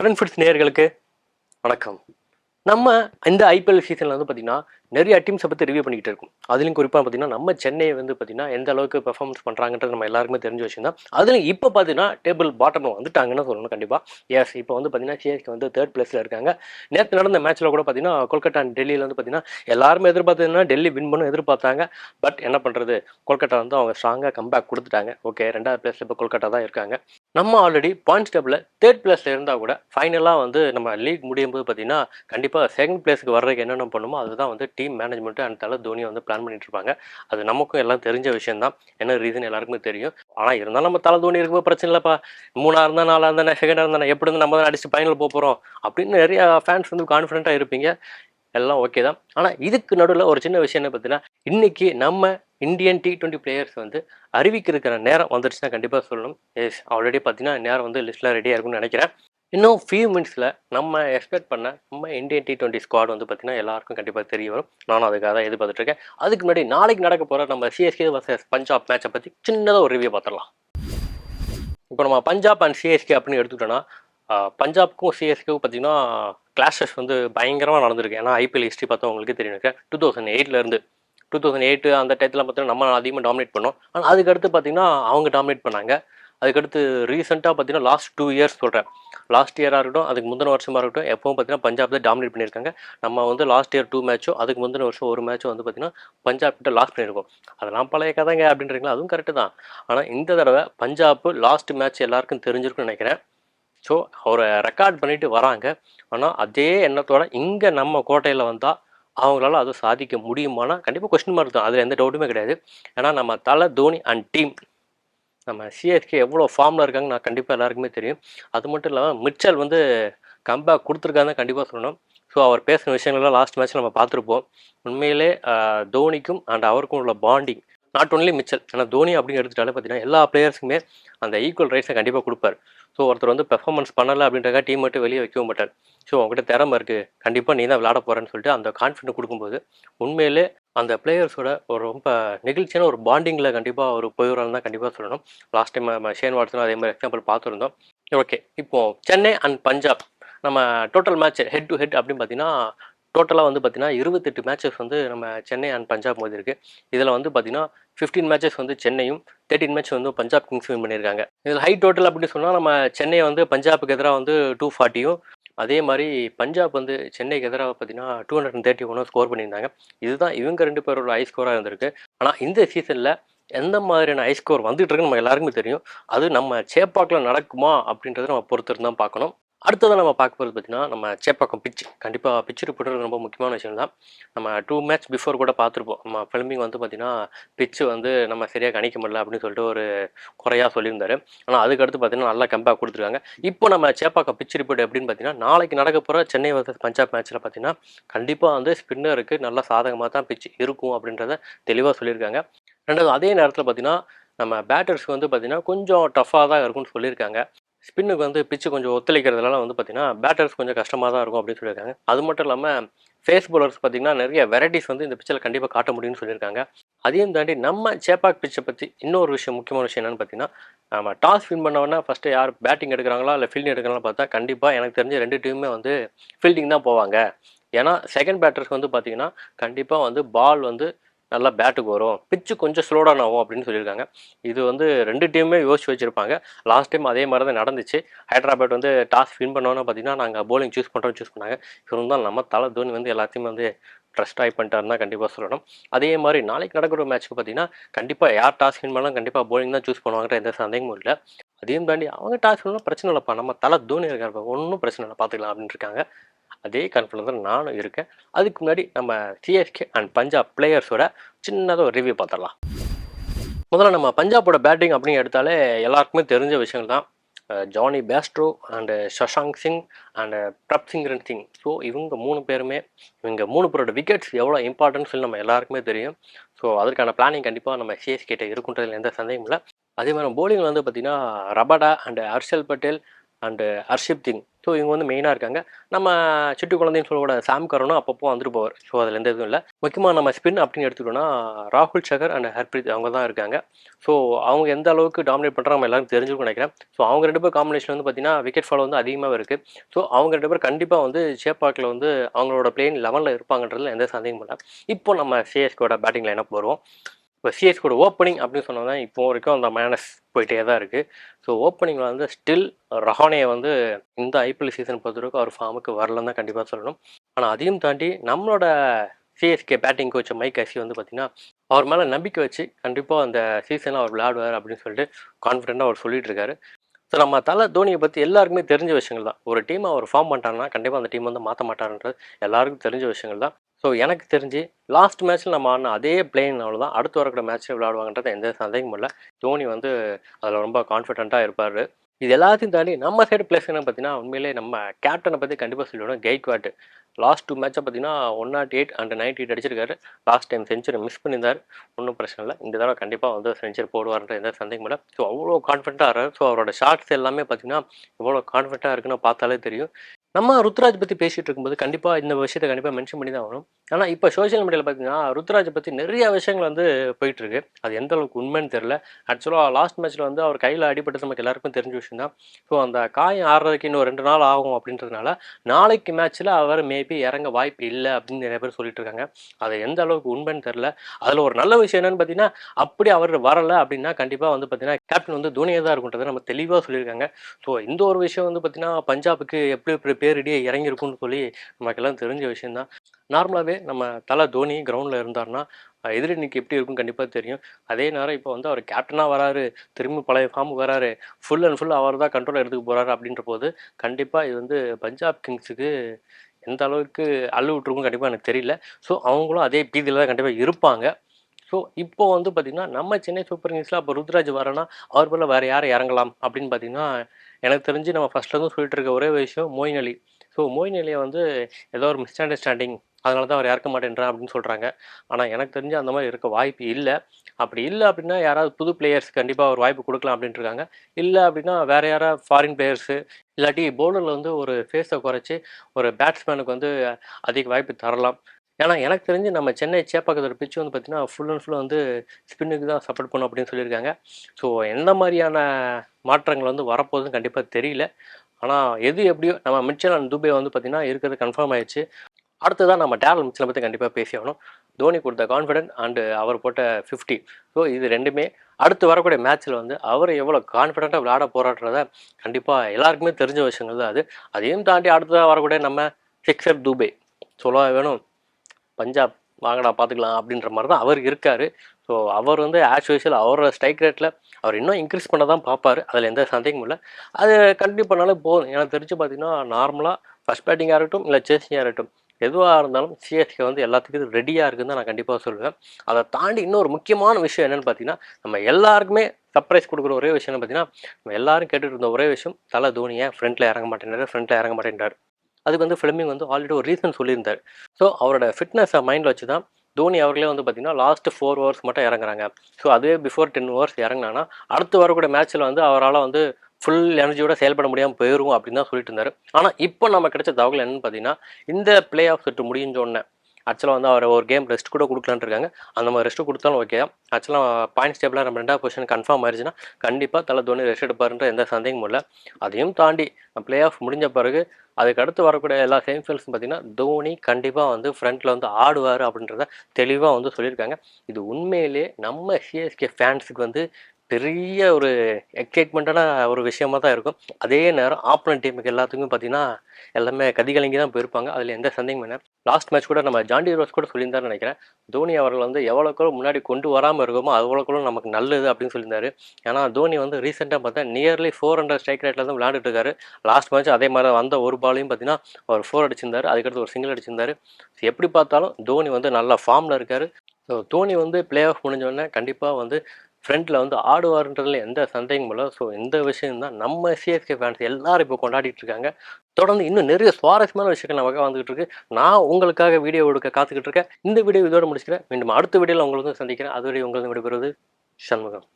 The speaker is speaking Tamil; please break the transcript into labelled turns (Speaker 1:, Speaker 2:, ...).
Speaker 1: ஃப்ரெண்ட் ஃபுட்ஸ் நேயர்களுக்கு வணக்கம். நம்ம இந்த ஐபிஎல் சீசனில் வந்து பார்த்திங்கன்னா நிறைய டீம்ஸை பற்றி ரிவ்யூ பண்ணிக்கிட்டு இருக்கும். அதுலேயும் குறிப்பாக பார்த்தீங்கன்னா நம்ம சென்னையை வந்து பார்த்திங்கன்னா எந்த அளவுக்கு பெர்ஃபார்மன்ஸ் பண்ணுறாங்கன்றது நம்ம எல்லாருக்குமே தெரிஞ்ச விஷயம் தான். அதுலேயும் இப்போ பார்த்தீங்கன்னா டேபிள் பாட்டம் வந்துட்டாங்கன்னு சொல்லணும் கண்டிப்பாக எஸ் இப்போ வந்து பார்த்தீங்கன்னா சிஎஸ்கே வந்து தேர்ட் பிளேஸில் இருக்காங்க. நேற்று நடந்த மேட்ச்சில் கூட பார்த்தீங்கன்னா கொல்கட்டா அண்ட் டெல்லியில் வந்து பார்த்தீங்கன்னா எல்லாருமே எதிர்பார்த்ததுன்னா டெல்லி வின் பண்ணும் எதிர்பார்த்தாங்க. பட் என்ன பண்ணுறது கொல்கட்டா வந்து அவங்க ஸ்ட்ராங்காக கம்பேக் கொடுத்துட்டாங்க. ஓகே ரெண்டாவது பிளேஸில் இப்போ கொல்கட்டா தான் இருக்காங்க. நம்ம ஆல்ரெடி பாயிண்ட்ஸ் டேபிளில் தேர்ட் பிளேஸில் இருந்தால் கூட ஃபைனலாக வந்து நம்ம லீக் முடியும் போது பார்த்தீங்கன்னா கண்டிப்பாக செகண்ட் பிளேஸுக்கு வர்றதுக்கு என்னென்ன பண்ணுமோ அதுதான் வந்து டீம் மேனேஜ்மெண்ட்டு அண்ட் தலை தோனி வந்து பிளான் பண்ணிட்டு இருப்பாங்க அது நமக்கும் எல்லாம் தெரிஞ்ச விஷயம் தான் என்ன ரீசன் எல்லாருக்குமே தெரியும். ஆனால் இருந்தாலும் நம்ம தலை தோனி இருக்கும்போது பிரச்சனை இல்லைப்பா. மூணாக இருந்தால் நாலாக இருந்தானே செகண்டாக இருந்தானே எப்படி இருந்து நம்ம தான் அடிச்சு ஃபைனல் போக போகிறோம் அப்படின்னு நிறைய ஃபேன்ஸ் வந்து கான்ஃபிடென்ட்டாக இருப்பீங்க. எல்லாம் ஓகே தான். ஆனால் இதுக்கு நடுவில் ஒரு சின்ன விஷயம் என்ன பார்த்தீங்கன்னா இன்னைக்கு நம்ம இந்தியன் டி டுவெண்ட்டி பிளேயர்ஸ் வந்து இருக்கிற நேரம் வந்துருச்சுன்னா கண்டிப்பாக சொல்லணும். எஸ் ஆல்ரெடி பார்த்தீங்கன்னா நேரம் வந்து லிஸ்ட்டில் ரெடியாக இருக்கும்னு நினைக்கிறேன். இன்னும் ஃபியூ மினிட்ஸில் நம்ம எக்ஸ்பெக்ட் பண்ண நம்ம இந்தியன் டி டுவெண்ட்டி ஸ்குவாட் வந்து பார்த்தீங்கன்னா எல்லாருக்கும் கண்டிப்பாக தெரிய வரும். நானும் அதுக்காக தான் எதிர்பார்த்துட்டு இருக்கேன். அதுக்கு முன்னாடி நாளைக்கு நடக்க போகிற நம்ம சிஎஸ்கே வர்சஸ் பஞ்சாப் மேட்சை பற்றி சின்னதாக ஒரு ரிவ்யூ பார்த்துடலாம் இப்போ நம்ம பஞ்சாப் அண்ட் சிஎஸ்கே அப்படின்னு எடுத்துக்கிட்டோன்னா பஞ்சாப்க்கும் சிஎஸ்கேவும் பார்த்தீங்கன்னா கிளாஷஸ் வந்து பயங்கரமாக நடந்திருக்கு. ஏன்னா ஐபிஎல் ஹிஸ்ட்ரி பார்த்தா உங்களுக்கு தெரியும் டூ தௌசண்ட் எயிட்லேருந்து டூ தௌசண்ட் எயிட்டு அந்த டயத்தில் பார்த்தீங்கன்னா நம்ம அதிகமாக டாமினேட் பண்ணோம். ஆனால் அதுக்கடுத்து பார்த்தீங்கன்னா அவங்க டாமினேட் பண்ணாங்க. அதுக்கடுத்து ரீசெண்டாக பார்த்தீங்கன்னா லாஸ்ட் டூ இயர்ஸ் சொல்கிறேன் லாஸ்ட் இயராக இருக்கட்டும் அதுக்கு முந்தின வருஷமாக இருக்கட்டும் எப்பவும் பார்த்தீங்கன்னா பஞ்சாப் தான் டாமினேட் பண்ணியிருக்காங்க. நம்ம வந்து லாஸ்ட் இயர் டூ மேட்சோ அதுக்கு முந்தின வருஷம் ஒரு மேட்சோ வந்து பார்த்தீங்கன்னா பஞ்சாப் கிட்ட லாஸ் பண்ணியிருக்கோம். அதெல்லாம் பழைய கதைங்க அப்படின்றீங்களா? அதுவும் கரெக்டு தான். ஆனால் இந்த தடவை பஞ்சாப் லாஸ்ட் மேட்ச் எல்லாருக்கும் தெரிஞ்சிருக்குன்னு நினைக்கிறேன். ஸோ அவரை ரெக்கார்ட் பண்ணிட்டு வராங்க. ஆனால் அதே எண்ணத்தோட இங்கே நம்ம கோட்டையில் வந்தால் அவங்களால அதை சாதிக்க முடியுமானா கண்டிப்பாக கொஸ்டின் மார்க் தான். அதில் எந்த டவுட்டுமே கிடையாது. ஏன்னா நம்ம தலை தோனி அண்ட் டீம் நம்ம சிஎஸ்கே எவ்வளோ ஃபார்மில் இருக்காங்க நான் கண்டிப்பாக எல்லாருக்குமே தெரியும். அது மட்டும் இல்லாமல் மிச்சல் வந்து கம்பேக் கொடுத்துருக்காங்க கண்டிப்பாக சொல்லணும். ஸோ அவர் பேசின விஷயங்கள்லாம் லாஸ்ட் மேட்ச் நம்ம பார்த்துருப்போம். உண்மையிலே தோனிக்கும் அண்ட் அவருக்கும் உள்ள பாண்டிங் நாட் ஒன்லி மிச்சல் ஏன்னா தோனி அப்படின்னு எடுத்துட்டாலே பார்த்தீங்கன்னா எல்லா பிளேயர்ஸுக்குமே அந்த ஈக்குவல் ரைட்ஸை கண்டிப்பாக கொடுப்பார். ஸோ ஒருத்தர் வந்து பெர்ஃபார்மன்ஸ் பண்ணலை அப்படின்றக்காக டீம் மட்டும் வெளியே வைக்கவும் மாட்டார். ஸோ அவங்ககிட்ட திறமை இருக்குது கண்டிப்பாக நீ தான் விளாட போகிறேன்னு சொல்லிட்டு அந்த கான்ஃபிடென்ட் கொடுக்கும்போது உண்மையிலே அந்த பிளேயர்ஸோட ஒரு ரொம்ப நெகிழ்ச்சியான ஒரு பாண்டிங்கில் கண்டிப்பாக ஒரு போயிடுறான்னு தான் கண்டிப்பாக சொல்லணும். லாஸ்ட் டைம் நம்ம ஷேன் வாட்ஸனும் அதே மாதிரி எக்ஸாம்பிள் பார்த்துருந்தோம். ஓகே இப்போது சென்னை அண்ட் பஞ்சாப். நம்ம total match head to head அப்படின்னு பார்த்தீங்கன்னா டோட்டலாக வந்து பார்த்தீங்கன்னா இருபத்தெட்டு மேட்சஸ் வந்து நம்ம சென்னை அண்ட் பஞ்சாப் மோதிருக்கு இதில் வந்து பார்த்தீங்கன்னா ஃபிஃப்டீன் மேட்சஸ் வந்து சென்னையும் தேர்ட்டின் மேட்ச் வந்து பஞ்சாப் கிங்ஸ் வின் பண்ணியிருக்காங்க இதில் ஹை டோட்டல் அப்படின்னு சொன்னால் நம்ம சென்னை வந்து பஞ்சாபுக்கு எதிராக வந்து டூ ஃபார்ட்டியும் அதே மாதிரி பஞ்சாப் வந்து சென்னைக்கு எதிராக பார்த்தீங்கன்னா டூ ஹண்ட்ரட் அண்ட் தேர்ட்டி ஒன்றும் ஸ்கோர் பண்ணியிருந்தாங்க. இதுதான் இவங்க ரெண்டு பேரோட ஹை ஸ்கோராக இருந்திருக்கு. ஆனால் இந்த சீசனில் எந்த மாதிரியான ஹை ஸ்கோர் வந்துட்டு இருக்குன்னு நம்ம எல்லாருக்குமே தெரியும். அது நம்ம சேப்பாக்கில் நடக்குமா அப்படின்றத நம்ம பொறுத்து தான் பார்க்கணும். அடுத்ததான் நம்ம பார்க்க போகிறது பார்த்தீங்கன்னா நம்ம சேப்பாக்கம் பிச் கண்டிப்பாக பிச்சு ரிப்போர்ட்டர் ரொம்ப முக்கியமான விஷயம் தான் நம்ம டூ மேட்ச் பிஃபோர் கூட பார்த்துருப்போம். நம்ம ஃபிலிமிங் வந்து பார்த்தீங்கன்னா பிச்சு வந்து நம்ம சரியாக கணிக்க முடியல அப்படின்னு சொல்லிட்டு ஒரு குறையாக சொல்லியிருந்தாரு. ஆனால் அதுக்கடுத்து பார்த்தீங்கன்னா நல்லா கம்பேக் கொடுத்துருக்காங்க. இப்போ நம்ம சேப்பாக்கம் பிச்சு ரிப்போர்ட் எப்படின்னு பார்த்தீங்கன்னா நாளைக்கு நடக்க போகிற சென்னை வர்சஸ் பஞ்சாப் மேட்ச்சில் பார்த்தீங்கன்னா கண்டிப்பாக வந்து ஸ்பின்னருக்கு நல்ல சாதகமாக தான் பிச்சு இருக்கும் அப்படின்றத தெளிவாக சொல்லியிருக்காங்க. ரெண்டாவது அதே நேரத்தில் பார்த்தீங்கன்னா நம்ம பேட்டர்ஸ்க்கு வந்து பார்த்திங்கன்னா கொஞ்சம் டஃப்பாக தான் இருக்கும்னு சொல்லியிருக்காங்க. ஸ்பின்னுக்கு வந்து பிச்சு கொஞ்சம் ஒத்துழைக்கிறதுனால வந்து பார்த்தீங்கன்னா பேட்டர்ஸ் கொஞ்சம் கஷ்டமாக தான் இருக்கும் அப்படின்னு சொல்லியிருக்காங்க. அது மட்டும் இல்லாமல் ஃபேஸ் பவுலர்ஸ் பார்த்தீங்கன்னா நிறைய வெரைட்டிஸ் வந்து இந்த பிச்சில் கண்டிப்பாக காட்ட முடியும்னு சொல்லியிருக்காங்க. அதையும் தாண்டி நம்ம சேப்பாக் பிச்சை பற்றி இன்னொரு விஷயம் முக்கியமான விஷயம் என்னென்னு பார்த்தீங்கன்னா நம்ம டாஸ் வின் பண்ணவொடனே ஃபஸ்ட்டு யார் பேட்டிங் எடுக்கிறாங்களா இல்லை ஃபீல்டிங் எடுக்கிறாங்களா பார்த்தா கண்டிப்பாக எனக்கு தெரிஞ்ச ரெண்டு டீமுமே வந்து ஃபீல்டிங் தான் போவாங்க. ஏன்னா செகண்ட் பேட்டர்ஸ்க்கு வந்து பார்த்தீங்கன்னா கண்டிப்பாக வந்து பால் வந்து நல்லா பேட்டுக்கு வரும். பிச்சு கொஞ்சம் ஸ்லோ டவுன் ஆகும் அப்படின்னு சொல்லியிருக்காங்க. இது வந்து ரெண்டு டீமுமே யோசிச்சு வச்சுருப்பாங்க. லாஸ்ட் டைம் அதே மாதிரி தான் நடந்துச்சு. ஹைதராபாத் வந்து டாஸ் வின் பண்ணோன்னு பார்த்தீங்கன்னா நாங்கள் போலிங் சூஸ் பண்ணுறோம் சூஸ் பண்ணாங்க. இருந்தாலும் நம்ம தலை தோனி வந்து எல்லாத்தையுமே வந்து ட்ரஸ்ட் ஆகி பண்ணிட்டாருன்னு தான் கண்டிப்பாக சொல்லணும். அதே மாதிரி நாளைக்கு நடக்கிற மேட்ச்சுக்கு பார்த்தீங்கன்னா கண்டிப்பாக யார் டாஸ் வின் பண்ணாலும் கண்டிப்பாக போலிங் தான் சூஸ் பண்ணுவாங்கிற எந்த சந்தேகமும் இல்லை. அதையும் தாண்டி அவங்க டாஸ் பிரச்சனை இல்லைப்பா. நம்ம தலை தோனி இருக்காருப்பா. ஒன்றும் பிரச்சனை இல்லை. பார்த்துக்கலாம் அப்படின்னு இருக்காங்க. அதே கான்ஃபிடன்ஸ் தான் நானும் இருக்கேன். அதுக்கு முன்னாடி நம்ம சிஎஸ்கே அண்ட் பஞ்சாப் பிளேயர்ஸோட சின்னதாக ஒரு ரிவ்யூ பார்த்துடலாம். முதல்ல நம்ம பஞ்சாபோட பேட்டிங் அப்படின்னு எடுத்தாலே எல்லாருக்குமே தெரிஞ்ச விஷயங்கள் தான். Jonny Bairstow and Shashank Singh and Prabhsimran Singh so இவங்க மூணு பேருமே இவங்க மூணு பேரோட விக்கெட்ஸ் எவ்வளோ இம்பார்ட்டன்ஸ் சொல்லி நம்ம எல்லாருக்குமே தெரியும். ஸோ அதுக்கான பிளானிங் கண்டிப்பாக நம்ம சிஎஸ்கேட்ட இருக்குன்றதுல எந்த சந்தேகமும் இல்லை. அதே மாதிரி போலிங் வந்து பார்த்திங்கன்னா Rabada and Harshal Patel and Arshdeep Singh so இவங்க வந்து மெயினாக இருக்காங்க. நம்ம சிட்டு குழந்தைன்னு சொல்லக்கூட சாம் கரனும் அப்பப்போ வந்துட்டு போவார். ஸோ அதில் எந்த இதுவும் இல்லை. முக்கியமாக நம்ம ஸ்பின் அப்படின்னு எடுத்துக்கிட்டோம்னா ராகுல் சகர் அண்ட் ஹர்ப்ரீத் அவங்க தான் இருக்காங்க. ஸோ அவங்க எந்த அளவுக்கு டாமினேட் பண்ணுறாங்க நம்ம எல்லாரும் தெரிஞ்சுக்கணும் நினைக்கிறேன். ஸோ அவங்க ரெண்டு பேர் காம்பினேஷன் வந்து பார்த்தீங்கன்னா விக்கெட் ஃபாலோ வந்து அதிகமாக இருக்குது ஸோ அவங்க ரெண்டு பேர் கண்டிப்பாக வந்து சேப்பாக்கில் வந்து அவங்களோட பிளேன் லெவனில் இருப்பாங்கன்றதுல எந்த சந்தேகமும் இல்லை. இப்போ நம்ம சிஎஸ்கோட பேட்டிங் லைனப் வருவோம். இப்போ சிஎஸ்கோட ஓப்பனிங் அப்படின்னு சொன்னோம்னா இப்போ வரைக்கும் அந்த மைனஸ் போயிட்டே தான் இருக்குது ஸோ ஓப்பனிங்கில் வந்து ஸ்டில் ரஹானே வந்து இந்த ஐபிஎல் சீசன் பொறுத்தவரைக்கும் அவர் ஃபார்முக்கு வரலன்னு தான் கண்டிப்பாக சொல்லணும். ஆனால் அதையும் தாண்டி நம்மளோட சிஎஸ்கே பேட்டிங் கோச் மைக் அசி வந்து பார்த்திங்கன்னா அவர் மேலே நம்பிக்கை வச்சு கண்டிப்பாக அந்த சீசனில் அவர் விளையாடுவார் அப்படின்னு சொல்லிட்டு கான்ஃபிடென்ட்டாக அவர் சொல்லிட்டு இருக்காரு. ஸோ நம்ம தலை தோனியை பற்றி எல்லாருக்குமே தெரிஞ்ச விஷயங்கள் தான். ஒரு டீம் அவர் ஃபார்ம் பண்ணிட்டாருன்னா கண்டிப்பாக அந்த டீம் வந்து மாற்ற மாட்டாருன்றது எல்லாருக்கும் தெரிஞ்ச விஷயங்கள் தான். ஸோ எனக்கு தெரிஞ்சு லாஸ்ட் மேட்ச்சில் நம்ம ஆடின அதே பிளேன் தான் அடுத்து வரக்கூடிய மேட்ச்சில் விளையாடுவாங்கன்றது எந்த சந்தேகமும் இல்லை. தோனி வந்து அதில் ரொம்ப கான்ஃபிடென்ட்டாக இருப்பார். இது எல்லாத்தையும் தாண்டி நம்ம சைடு பிளேஸ் என்ன பார்த்தீங்கன்னா உண்மையிலே நம்ம கேப்டனை பற்றி கண்டிப்பாக சொல்லிவிடும் கெய்க்வாட் லாஸ்ட் டூ மேட்சை பார்த்தீங்கன்னா one not eight and ninety eight அடிச்சிருக்காரு. லாஸ்ட் டைம் செஞ்சுரி மிஸ் பண்ணியிருந்தார். ஒன்றும் பிரச்சனை இல்லை. இந்த தடவை கண்டிப்பாக வந்து செஞ்சுரி போடுவார்ன்ற எந்த சந்தேகம் இல்லை. ஸோ அவ்வளோ கான்ஃபிடண்ட்டாக இருக்கார். ஸோ அவரோட ஷார்ட்ஸ் எல்லாமே பார்த்தீங்கன்னா எவ்வளோ கான்ஃபிடண்ட்டாக இருக்குன்னு பார்த்தாலே தெரியும். நம்ம ருத்ராஜ் பற்றி பேசிகிட்டு இருக்கும்போது கண்டிப்பாக இந்த விஷயத்தை கண்டிப்பாக மென்ஷன் பண்ணி தான் வரும் ஆனால் இப்போ சோஷியல் மீடியாவில் பார்த்தீங்கன்னா ருத்ராஜ் பற்றி நிறைய விஷயங்கள் வந்து போயிட்டுருக்கு அது எந்த அளவுக்கு உண்மைன்னு தெரில ஆக்சுவலாக லாஸ்ட் மேட்ச்சில் வந்து அவர் கையில் அடிபட்டது நமக்கு எல்லாருக்கும் தெரிஞ்ச விஷயம் தான். ஸோ அந்த காயம் ஆடுறதுக்கு இன்னும் ரெண்டு நாள் ஆகும் அப்படின்றதுனால நாளைக்கு மேட்ச்சில் அவர் மேபி இறங்க வாய்ப்பு இல்லை அப்படின்னு நிறைய பேர் சொல்லிட்டு இருக்காங்க. அது எந்த அளவுக்கு உண்மைன்னு தெரில அதில் ஒரு நல்ல விஷயம் என்னென்னு பார்த்தீங்கன்னா அப்படி அவர் வரலை அப்படின்னா கண்டிப்பாக வந்து பார்த்தீங்கன்னா கேப்டன் வந்து தோனியாக தான் இருக்குன்றதை நம்ம தெளிவாக சொல்லியிருக்காங்க. ஸோ இந்த ஒரு விஷயம் வந்து பார்த்தீங்கன்னா பஞ்சாபுக்கு எப்படி எப்படி பேரிடியே இறங்கியிருக்கும்னு சொல்லி நமக்கெல்லாம் தெரிஞ்ச விஷயந்தான் நார்மலாகவே நம்ம தலை தோனி கிரவுண்டில் இருந்தார்னா எதிரணிக்கு எப்படி இருக்கும் கண்டிப்பாக தெரியும். அதே நேரம் இப்போ வந்து அவர் கேப்டனாக வராரு திரும்பி பழைய ஃபார்முக்கு வராரு ஃபுல் அண்ட் ஃபுல் அவர் தான் கண்ட்ரோல் எடுத்துக்க போகிறாரு அப்படின்ற போது கண்டிப்பாக இது வந்து பஞ்சாப் கிங்ஸுக்கு எந்த அளவுக்கு அள்ளு விட்டுருக்கும் கண்டிப்பாக எனக்கு தெரியல. ஸோ அவங்களும் அதே பீதியில் தான் கண்டிப்பாக இருப்பாங்க. ஸோ இப்போ வந்து பார்த்திங்கன்னா நம்ம சென்னை சூப்பர் கிங்ஸில் அப்போ ருத்ராஜ் வரனா அவர் போல் வேறு யார் இறங்கலாம் அப்படின்னு பார்த்தீங்கன்னா எனக்கு தெரிஞ்சு நம்ம ஃபஸ்ட்லேருந்து சொல்லிட்டு இருக்க ஒரே விஷயம் மோயின் அலி. ஸோ மோயின் அலியை வந்து ஏதோ ஒரு மிஸ் அண்டர்ஸ்டாண்டிங் அதனால தான் அவர் இறக்க மாட்டேன்றான் அப்படின்னு சொல்கிறாங்க ஆனால் எனக்கு தெரிஞ்சு அந்த மாதிரி இருக்க வாய்ப்பு இல்லை. அப்படி இல்லை அப்படின்னா யாராவது புது பிளேயர்ஸ் கண்டிப்பாக ஒரு வாய்ப்பு கொடுக்கலாம் அப்படின்ட்டு இருக்காங்க இல்லை அப்படின்னா வேறு யாராவது ஃபாரின் பிளேயர்ஸு இல்லாட்டி பவுலரில் வந்து ஒரு ஃபேஸை குறைச்சி ஒரு பேட்ஸ்மேனுக்கு வந்து அதிக வாய்ப்பு தரலாம். ஏன்னா எனக்கு தெரிஞ்சு நம்ம சென்னை சேப்பாக்கத்தோட பிச்சு வந்து பார்த்திங்கன்னா ஃபுல் அண்ட் ஃபுல் வந்து ஸ்பின்னுக்கு தான் சப்போர்ட் பண்ணும் அப்படின்னு சொல்லியிருக்காங்க. ஸோ எந்த மாதிரியான மாற்றங்கள் வந்து வரப்போகுதுன்னு கண்டிப்பாக தெரியல. ஆனால் எது எப்படியோ நம்ம மிச்சல் அண்ட் துபே வந்து பார்த்திங்கன்னா இருக்கிறது கன்ஃபார்ம் ஆயிடுச்சு. அடுத்ததான் நம்ம டேரல் மிச்சலை பற்றி கண்டிப்பாக பேசி ஆகணும். தோனி கொடுத்த கான்ஃபிடென்ட் அண்டு அவர் போட்ட ஃபிஃப்டி ஸோ இது ரெண்டுமே அடுத்து வரக்கூடிய மேட்ச்சில் வந்து அவர் எவ்வளோ கான்ஃபிடெண்ட்டாக விளையாட போராடுறத கண்டிப்பாக எல்லாருக்குமே தெரிஞ்ச விஷயங்கள் தான் அது. அதையும் தாண்டி அடுத்ததாக வரக்கூடிய நம்ம சிக்ஸர் துபே சொல்ல வேணும்? பஞ்சாப் வாங்கடா பார்த்துக்கலாம் அப்படின்ற மாதிரி தான் அவர் இருக்கார். ஸோ அவர் வந்து ஆஸ் யூஷுவல் அவரோட ஸ்ட்ரைக் ரேட்டில் அவர் இன்னும் இன்க்ரீஸ் பண்ண தான் பார்ப்பார் அதில் எந்த சந்தேகமும் இல்லை. அது கண்டினியூ பண்ணாலும் போதும். எனக்கு தெரிஞ்சு பார்த்தீங்கன்னா நார்மலாக ஃபஸ்ட் பேட்டிங்காக இருக்கட்டும் இல்லை சேசிங்காக இருக்கட்டும் எதுவாக இருந்தாலும் சிஎஸ்கே வந்து எல்லாத்துக்கும் ரெடியாக இருக்குதுன்னு தான் நான் கண்டிப்பாக சொல்லுவேன். அதை தாண்டி இன்னொரு முக்கியமான விஷயம் என்னென்னு பார்த்தீங்கன்னா நம்ம எல்லாருக்குமே சர்ப்ரைஸ் கொடுக்குற ஒரே விஷயம்னு பார்த்தீங்கன்னா நம்ம எல்லாரும் கேட்டுட்டு இருந்த ஒரே விஷயம் தலை தோனியை ஃப்ரண்ட்டில் இறங்க மாட்டேன்றாரு ஃப்ரண்ட்டில் இறங்க மாட்டேன்றாரு. அதுக்கு வந்து ஃபிலிமிங் வந்து ஆல்ரெடி ஒரு ரீசன் சொல்லியிருந்தார். ஸோ அவரோட ஃபிட்னஸை மைண்டில் வச்சு தான் தோனி அவர்களே வந்து பார்த்திங்கன்னா லாஸ்ட் ஃபோர் ஓவர்ஸ் மட்டும் இறங்குறாங்க. ஸோ அதுவே பிஃபோர் டென் ஓவர்ஸ் இறங்கினாங்கன்னா அடுத்து வரக்கூடிய மேட்ச்சில் வந்து அவரால் வந்து ஃபுல் எனர்ஜியோட செயல்பட முடியாமல் போயிடும் அப்படின்னு தான் சொல்லிட்டு இருந்தார். ஆனால் இப்போ நம்ம கிடைச்ச தகவல் என்னன்னு பார்த்தீங்கன்னா இந்த பிளே ஆஃப் செட்டு முடிஞ்ச உடனே ஆக்சுவலாக வந்து அவர் ஒரு கேம் ரெஸ்ட் கூட கொடுக்கலான்னு இருக்காங்க. அந்த மாதிரி ரெஸ்ட் கொடுத்தாலும் ஓகே ஆக்சுவலாக பாயிண்ட்ஸ் டேபிளாக நம்ம ரெண்டாவது பொசிஷன் கன்ஃபார்ம் ஆயிடுச்சுன்னா கண்டிப்பாக தலை தோனி ரெஸ்ட் எடுப்பாருன்ற எந்த சந்தேகமும் இல்லை. அதையும் தாண்டி பிளே ஆஃப் முடிஞ்ச பிறகு அதுக்கு அடுத்து வரக்கூடிய எல்லா செமிஃபைனல்ஸும் பார்த்தீங்கன்னா தோனி கண்டிப்பாக வந்து ஃப்ரண்ட்டில் வந்து ஆடுவார் அப்படின்றத தெளிவாக வந்து சொல்லியிருக்காங்க. இது உண்மையிலே நம்ம சிஎஸ்கே ஃபேன்ஸுக்கு வந்து பெரிய ஒரு எக்ஸைட்மெண்ட்டான ஒரு விஷயமா தான் இருக்கும். அதே நேரம் ஆப்பனன் டீமுக்கு எல்லாத்துக்கும் பார்த்தீங்கன்னா எல்லாமே கதிகலங்கி தான் போயிருப்பாங்க. அதில் எந்த சந்தேகம் இல்லை. லாஸ்ட் மேட்ச் கூட நம்ம ஜாண்டி ரோஸ் கூட சொல்லியிருந்தாரு நினைக்கிறேன். தோனி அவர்கள் வந்து எவ்வளோக்களும் முன்னாடி கொண்டு வராமல் இருக்குமோ அவ்வளோக்குள்ள நமக்கு நல்லது அப்படின்னு சொல்லியிருந்தாரு. ஏன்னா தோனி வந்து ரீசெண்டாக பார்த்தா நியர்லி ஃபோர் ஹண்ட்ரட் ஸ்ட்ரைக் ரேட்டில் தான் விளையாண்டுட்டு இருக்காரு. லாஸ்ட் மேட்ச் அதே மாதிரி வந்த ஒரு பாலையும் பார்த்தீங்கன்னா அவர் ஃபோர் அடிச்சிருந்தாரு. அதுக்கடுத்து ஒரு சிங்கிள் அடிச்சிருந்தாரு. எப்படி பார்த்தாலும் தோனி வந்து நல்லா ஃபார்மில் இருக்கார். ஸோ தோனி வந்து பிளே ஆஃப் முடிஞ்சோடனே கண்டிப்பாக வந்து ஃப்ரண்ட்டில் வந்து ஆடுவார்ன்றதுல எந்த சந்தேகமும் இல்லை. ஸோ இந்த விஷயம் தான் நம்ம சிஎஸ்கே ஃபேன்ஸ் எல்லாரும் இப்போ கொண்டாடிட்டு இருக்காங்க. தொடர்ந்து இன்னும் நிறைய சுவாரஸ்யமான விஷயங்கள் நமக்கு வந்துகிட்டு இருக்கு. நான் உங்களுக்காக வீடியோ எடுக்க காத்துக்கிட்டு இருக்கேன். இந்த வீடியோ இதோட முடிச்சுக்கிறேன். மீண்டும் அடுத்த வீடியோவில் உங்களுக்கு சந்திக்கிறேன். அதுவரை உங்களுக்கு விடைபெறுவது சண்முகம்.